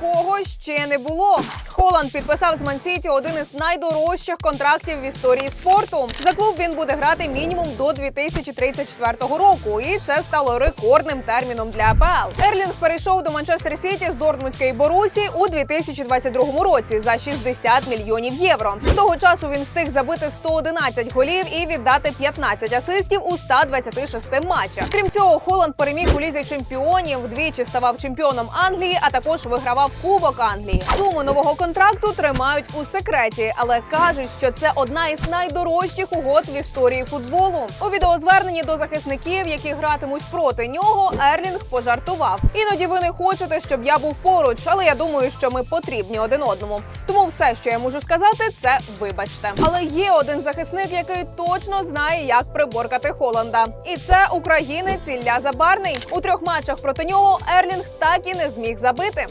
такого ще не було. Холланд підписав з Мансіті один із найдорожчих контрактів в історії спорту. За клуб він буде грати мінімум до 2034 року, і це стало рекордним терміном для АПЛ. Ерлінг перейшов до Манчестер Сіті з Дортмундської Борусі у 2022 році за 60 мільйонів євро. З того часу він встиг забити 111 голів і віддати 15 асистів у 126 матчах. Крім цього, Холланд переміг у лізі чемпіонів, двічі ставав чемпіоном Англії, а також вигравав Кубок Англії. Суму нового контракту тримають у секреті, але кажуть, що це одна із найдорожчих угод в історії футболу. У відеозверненні до захисників, які гратимуть проти нього, Ерлінг пожартував. Іноді ви не хочете, щоб я був поруч, але я думаю, що ми потрібні один одному. Тому все, що я можу сказати, це вибачте. Але є один захисник, який точно знає, як приборкати Холланда, і це українець Ілля Забарний. У трьох матчах проти нього Ерлінг так і не зміг забити.